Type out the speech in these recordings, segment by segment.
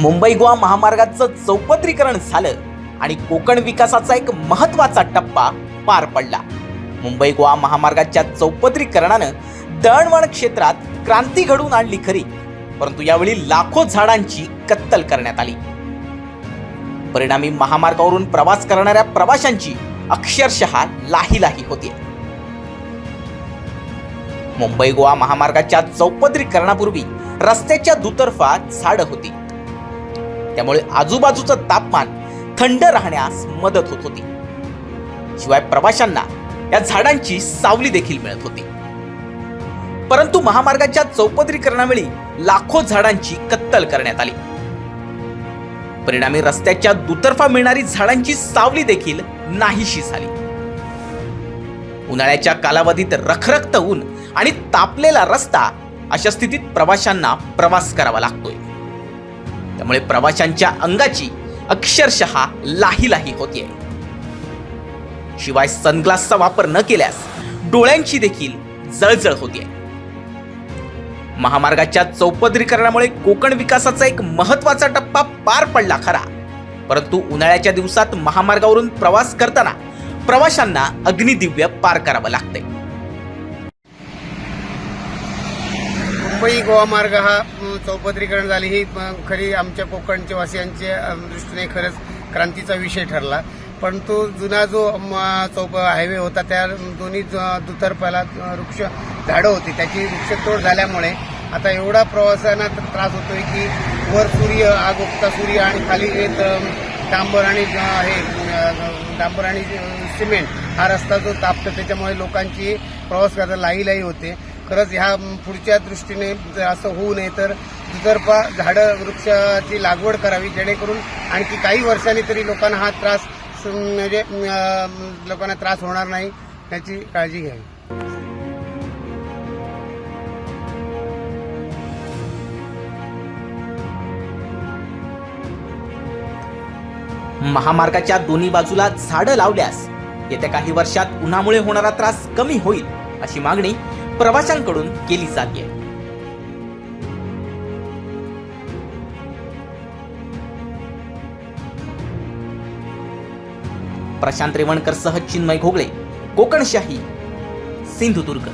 मुंबई गोवा महामार्गाचं चौपत्रीकरण झालं आणि कोकण विकासाचा एक महत्त्वाचा टप्पा पार पडला. मुंबई गोवा महामार्गाच्या चौपत्रीकरणानं दळणवळण क्षेत्रात क्रांती घडवून आणली खरी परंतु यावेळी लाखो झाडांची कत्तल करण्यात आली. परिणामी महामार्गावरून प्रवास करणाऱ्या प्रवाशांची अक्षरशः लाही लाही होती. मुंबई गोवा महामार्गाच्या चौपदरीकरणापूर्वी रस्त्याच्या दुतर्फा झाडं होती. त्यामुळे आजूबाजूचं तापमान थंड राहण्यास मदत होत होती. शिवाय प्रवाशांना या झाडांची सावली देखील मिळत होती. परंतु महामार्गाच्या चौपदरीकरणावेळी लाखो झाडांची कत्तल करण्यात आली. परिणामी रस्त्याच्या दुतर्फा मिळणारी झाडांची सावली देखील नाहीशी झाली. उन्हाळ्याच्या कालावधीत रखरखत ऊन आणि तापलेला रस्ता अशा स्थितीत प्रवाशांना प्रवास करावा लागतोय. त्यामुळे प्रवाशांच्या अंगाची अक्षरशः लाही लाही होतीये. शिवाय सनग्लासचा वापर न केल्यास डोळ्यांची देखील जळजळ होतीये. महामार्गाच्या चौपदरीकरणामुळे कोकण विकासाचा एक महत्त्वाचा टप्पा पार पडला खरा. परंतु उन्हाळ्याच्या दिवसात महामार्गावरून प्रवास करताना प्रवाशांना अग्निदिव्य पार करावं लागतंय. मुंबई गोवा मार्ग हा चौपदरीकरण झाली. ही खरी आमच्या कोकणच्या वासियांच्या दृष्टीने खरंच क्रांतीचा विषय ठरला. परंतु जुना जो चौप हायवे होता त्या दोन्ही दुतर्फाला वृक्ष झाडं होती. त्याची वृक्षतोड झाल्यामुळे आता एवढा प्रवासांना त्रास होतोय की वर सूर्य आग उगता सूर्य आणि खाली येत डांबर आणि हे डांबर आणि सिमेंट हा रस्ता जो तापतो त्याच्यामुळे लोकांची प्रवास करता लाही लाही होते. खरंच ह्या पुढच्या दृष्टीने जर असं होऊ नये तर दुतर्फा झाडं वृक्षाची लागवड करावी जेणेकरून आणखी काही वर्षांनी तरी लोकांना हा त्रास म्हणजे लोकांना त्रास होणार नाही याची काळजी घ्यावी. महामार्गाच्या दोन्ही बाजूला झाडं लावल्यास येत्या काही वर्षात उन्हामुळे होणारा त्रास कमी होईल अशी मागणी प्रवाशांकडून केली जाते. प्रशांत रेवणकर सह चिन्मय घोगळे कोकणशाही सिंधुदुर्ग.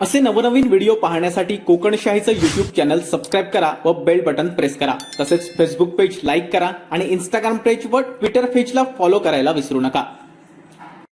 असे नवनवीन व्हिडिओ पाहण्यासाठी कोकणशाहीचं युट्यूब चॅनल सबस्क्राईब करा व बेल बटन प्रेस करा. तसेच फेसबुक पेज लाईक करा आणि इंस्टाग्राम पेज व ट्विटर पेजला फॉलो करायला विसरू नका.